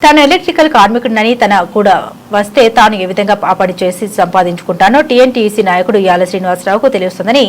తాను ఎలక్ట్రికల్ కార్మికుడినని తన కూడా వస్తే తాను ఏ విధంగా పాపడి చేసి సంపాదించుకుంటానో టీఎన్టీసీ నాయకుడు యాల శ్రీనివాసరావుకు తెలుస్తుందని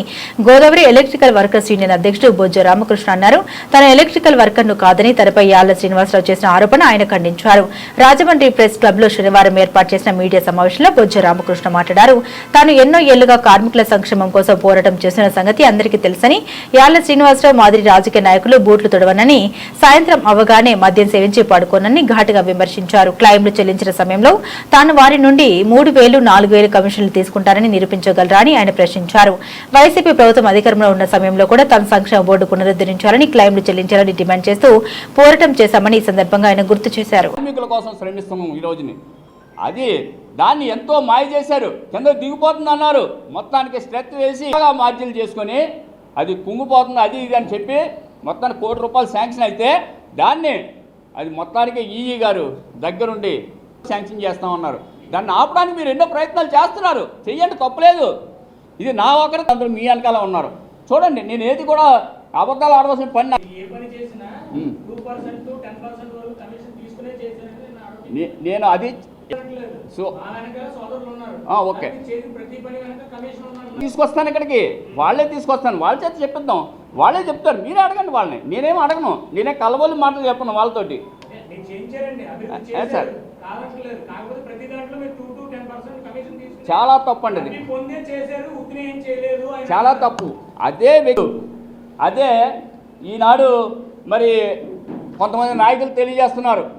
గోదావరి ఎలక్ట్రికల్ వర్కర్స్ యూనియన్ అధ్యక్షుడు బొజ్జ రామకృష్ణ అన్నారు. తన ఎలక్ట్రికల్ వర్కర్ను కాదని తనపై యాల శ్రీనివాసరావు చేసిన ఆరోపణ ఆయన ఖండించారు. రాజమండ్రి ప్రెస్ క్లబ్లో శనివారం ఏర్పాటు చేసిన మీడియా సమావేశంలో బొజ్జ రామకృష్ణ మాట్లాడారు. తాను ఎన్నో ఏళ్ళుగా కార్మికుల సంక్షేమం కోసం పోరాటం చేసిన సంగతి అందరికీ తెలుసని యాళ్ళ శ్రీనివాసరావు మాదిరి రాజకీయ నాయకులు బూట్లు తొడవనని సాయంత్రం అవగానే మద్యం సేవించి పడుకోనని ఘాటుగా విమర్శించారు. క్లైమ్లు చెల్లించిన సమయంలో తాను వారి నుండి మూడు వేలు నాలుగు వేలు కమిషన్లు తీసుకుంటారని నిరూపించగలరా అని ఆయన ప్రశ్నించారు. వైసీపీ ప్రభుత్వం అధికారంలో ఉన్న సమయంలో కూడా తన సంక్షేమ బోర్డు పునరుద్ధరించాలని క్లైమ్లు చెల్లించాలని డిమాండ్ చేస్తూ పోరాటం చేశామని ఈ సందర్భంగా ఆయన గుర్తు చేశారు. కోసం ఈ రోజుని. అది దాన్ని ఎంతో మాయ చేశారు. కింద దిగిపోతుంది అన్నారు. మొత్తానికి స్ట్రెత్ వేసి బాగా మార్జిన్లు చేసుకొని అది కుంగిపోతుంది అది ఇది అని చెప్పి మొత్తానికి కోటి రూపాయలు శాంక్షన్ అయితే దాన్ని అది మొత్తానికి ఈఈ గారు దగ్గరుండి శాంక్షన్ చేస్తామన్నారు దాన్ని ఆపడానికి మీరు ఎన్నో ప్రయత్నాలు చేస్తున్నారు. చెయ్యండి తప్పలేదు. ఇది నా ఒకరి అందరూ మీ వెనకాల ఉన్నారు. చూడండి నేను ఏది కూడా అబద్ధాలు ఆడవలసిన పని నేను అది. So- okay. తీసుకొస్తాను ఇక్కడికి. వాళ్ళే తీసుకొస్తాను. వాళ్ళ చేత చెప్పిద్దాం. వాళ్ళే చెప్తారు. మీరే అడగండి వాళ్ళని. నేనేం అడగను. నేనే కలవలు మాటలు చెప్పను వాళ్ళతోటి. సార్. చాలా తప్పు అండి అది చాలా తప్పు. అదే వ్యక్తి. అదే ఈనాడు మరి కొంతమంది నాయకులు తెలియజేస్తున్నారు.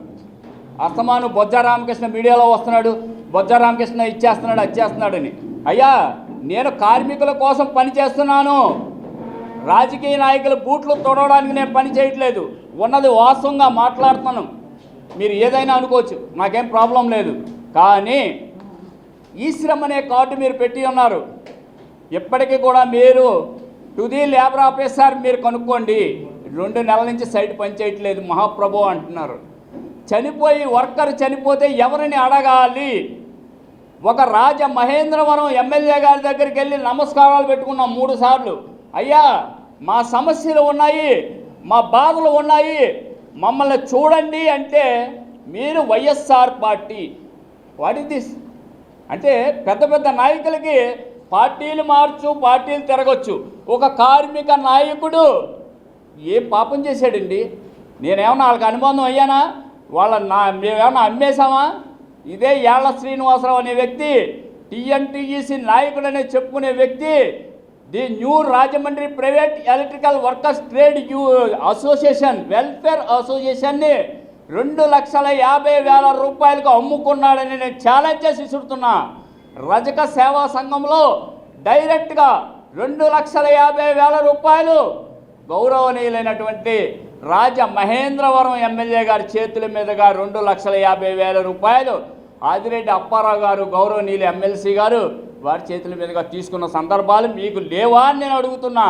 అస్తమాను బొజ్జ రామకృష్ణ మీడియాలో వస్తున్నాడు. బొజ్జ రామకృష్ణ ఇచ్చేస్తున్నాడు అచ్చేస్తున్నాడని అయ్యా నేను కార్మికుల కోసం పని చేస్తున్నాను. రాజకీయ నాయకుల బూట్లు తొడవడానికి నేను పని చేయట్లేదు. ఉన్నది వాస్తవంగా మాట్లాడుతున్నాను. మీరు ఏదైనా అనుకోవచ్చు నాకేం ప్రాబ్లం లేదు. కానీ ఈ శ్రమ అనే కార్డు మీరు పెట్టి ఉన్నారు. ఇప్పటికీ కూడా మీరు తుది లేబర్ ఆఫీసర్ మీరు కనుక్కోండి. రెండు నెలల నుంచి సైట్ పనిచేయట్లేదు మహాప్రభు అంటున్నారు. చనిపోయి వర్కర్ చనిపోతే ఎవరిని అడగాలి? ఒక రాజ మహేంద్రవరం ఎమ్మెల్యే గారి దగ్గరికి వెళ్ళి నమస్కారాలు పెట్టుకున్నాం మూడు సార్లు. అయ్యా మా సమస్యలు ఉన్నాయి మా బాధలు ఉన్నాయి మమ్మల్ని చూడండి అంటే మీరు YSR party what is this అంటే పెద్ద పెద్ద నాయకులకి పార్టీలు మార్చు పార్టీలు తిరగచ్చు. ఒక కార్మిక నాయకుడు ఏం పాపం చేశాడండి? నేనేమన్నా వాళ్ళకి అనుబంధం అయ్యానా? వాళ్ళ నా మేమేమన్నా అమ్మేశామా? ఇదే యాళ్ళ శ్రీనివాసరావు అనే వ్యక్తి టీఎన్టీఈసీ నాయకుడు అనే చెప్పుకునే వ్యక్తి the new Rajahmundry private electrical workers trade you association welfare అసోసియేషన్ని రెండు లక్షల యాభై వేల రూపాయలకు అమ్ముకున్నాడని నేను ఛాలెంజ్ చేసి ఇస్తున్నా రజక సేవా సంఘంలో డైరెక్ట్గా రెండు లక్షల యాభై వేల రూపాయలు గౌరవనీయులైనటువంటి రాజ మహేంద్రవరం ఎమ్మెల్యే గారి చేతుల మీదుగా రెండు లక్షల యాభై వేల రూపాయలు ఆదిరెడ్డి అప్పారావు గారు గౌరవనీయులు ఎమ్మెల్సీ గారు వారి చేతుల మీదుగా తీసుకున్న సందర్భాలు మీకు లేవా అని నేను అడుగుతున్నా.